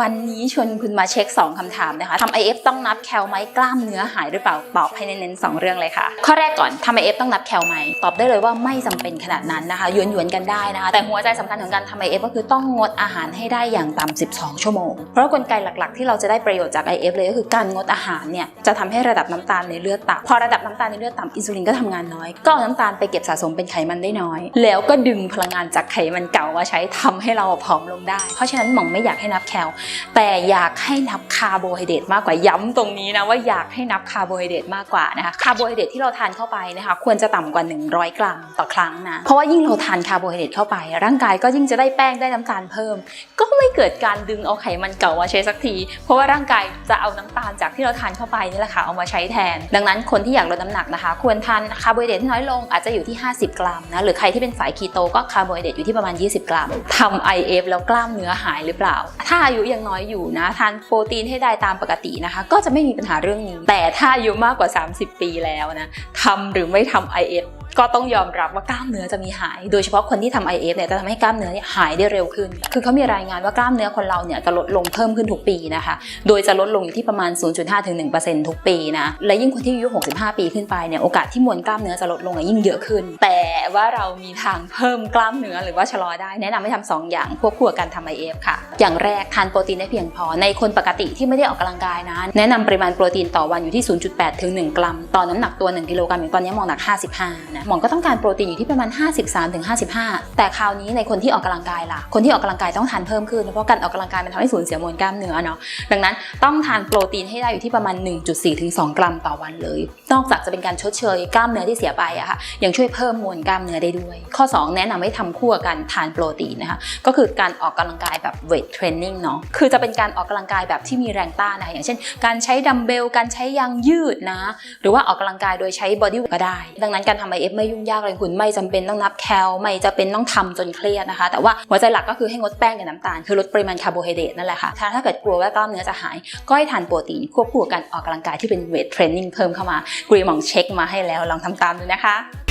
วันนี้ชวนคุณมาเช็ค 2คำถามนะคะทำ IF ต้องนับแคลไหมกล้ามเนื้อหายหรือเปล่าตอบให้เน้นๆสองเรื่องเลยค่ะ ข้อแรกก่อนทำ IF ต้องนับแคลไหมตอบได้เลยว่าไม่จำเป็นขนาดนั้นนะคะหยวนๆกันได้นะคะแต่หัวใจสำคัญของการทำ IF ก็คือต้องงดอาหารให้ได้อย่างต่ำ12 ชั่วโมง เพราะกลไกหลักๆ ที่เราจะได้ประโยชน์จาก IF เลยก็คือการงดอาหารเนี่ยจะทำให้ระดับน้ำตาลในเลือดต่ำพอระดับน้ำตาลในเลือดต่ำอินซูลินก็ทำงานน้อย ก็เอาน้ำตาลไปเก็บสะสมเป็นไขมันได้น้อย แล้วก็ดึงพลังงานจากไขมันเก่ามาใช้ทำให้เราผอมลงได้ เพราะฉะนั้นหม่องไม่อยากให้นับแคลแต่อยากให้นับคาร์โบไฮเดรตมากกว่าย้ำตรงนี้นะว่าอยากให้นับคาร์โบไฮเดรตมากกว่านะคะคาร์โบไฮเดรตที่เราทานเข้าไปนะคะควรจะต่ำกว่า 100 กรัมต่อครั้งนะเพราะว่ายิ่งเราทานคาร์โบไฮเดรตเข้าไป ร่างกายก็ยิ่งจะได้แป้งได้น้ำตาลเพิ่ม ก็ไม่เกิดการดึงเอาไขมันเก่ามาใช้สักที เพราะว่าร่างกายจะเอาน้ำตาลจากที่เราทานเข้าไปนี่แหละค่ะเอามาใช้แทน ดังนั้นคนที่อยากลดน้ำหนักนะคะ ควรทานคาร์โบไฮเดรตที่น้อยลงอาจจะอยู่ที่ 50 กรัมนะหรือใครที่เป็นสายคีโตก็คาร์โบไฮเดรตอยู่ที่ประมาณ 20 กรัมทำ IF แล้วกล้ามเนื้อหายหรือเปล่า ถ้าอายุยังน้อยอยู่นะ ทานโปรตีนให้ได้ตามปกตินะคะ ก็จะไม่มีปัญหาเรื่องนี้ แต่ถ้าอายุมากกว่า 30 ปีแล้วนะทำหรือไม่ทำ IF ก็ต้องยอมรับว่ากล้ามเนื้อจะมีหาย โดยเฉพาะคนที่ทำ IF เนี่ยจะทำให้กล้ามเนื้อเนี่ยหายได้เร็วขึ้น คือเขามีรายงานว่ากล้ามเนื้อคนเราเนี่ยจะลดลงเพิ่มขึ้นทุกปีนะคะ โดยจะลดลงอยู่ที่ประมาณ 0.5ถึง1%ทุกปีนะ และยิ่งคนที่อายุ 65 ปีขึ้นไปเนี่ยโอกาสที่มวลกล้ามเนื้อจะลดลงยิ่งเยอะขึ้น แต่ว่าเรามีทางเพิ่มกล้ามเนื้อหรือว่าชะลอได้แนะนำให้ทำสองอย่างควบคู่กับการทำ IF ค่ะ อย่างแรกทานโปรตีนได้เพียงพอ ในคนปกติที่ไม่ได้ออกกำลังกายนะแนะนำปริมาณโปรตีนต่อวันอยู่ที่ 0.8ถึง1กรัมต่อน้ำหนักตัว 1กิโลกรัมอย่างตอนนี้มองหนัก 55นะหมองก็ต้องการโปรตีนอยู่ที่ประมาณ 53ถึง55 แต่คราวนี้ในคนที่ออกกำลังกายล่ะ คนที่ออกกำลังกายต้องทานเพิ่มขึ้น เพราะการออกกำลังกายมันทำให้สูญเสียมวลกล้ามเนื้อเนาะ ดังนั้นต้องทานโปรตีนให้ได้อยู่ที่ประมาณ 1.4ถึง2กรัมต่อวันเลย นอกจากจะเป็นการชดเชยกล้ามเนื้อที่เสียไปอะค่ะ ยังช่วยเพิ่มมวลกล้ามเนื้อได้ด้วย ข้อ 2 แนะนำให้ทำคู่กับการทานโปรตีนนะคะ ก็คือการออกกำลังกายแบบเวทเทรนนิ่งเนาะ คือจะเป็นการออกกำลังกายแบบที่มีแรงต้านนะคะอย่างเช่น การใช้ดัมเบล การใช้ยางยืดนะ หรือว่าออกกำลังกายโดยใช้บอดี้ก็ได้ ดังนั้นการทำฟไม่ยุ่งยากเลยคุณไม่จำเป็นต้องนับแคลไม่จะเป็นต้องทำจนเครียดนะคะ แต่ว่าหัวใจหลักก็คือให้งดแป้งกับน้ำตาลคือลดปริมาณคาร์โบไฮเดรตนั่นแหละค่ะถ้าถ้าเกิดกลัวว่ากล้ามเนื้อจะหาย ก็ให้ทานโปรตีนควบคู่กับการออกกำลังกายที่เป็นเวทเทรนนิ่งเพิ่มเข้ามากรีมองเช็คมาให้แล้วลองทำตามดูนะคะ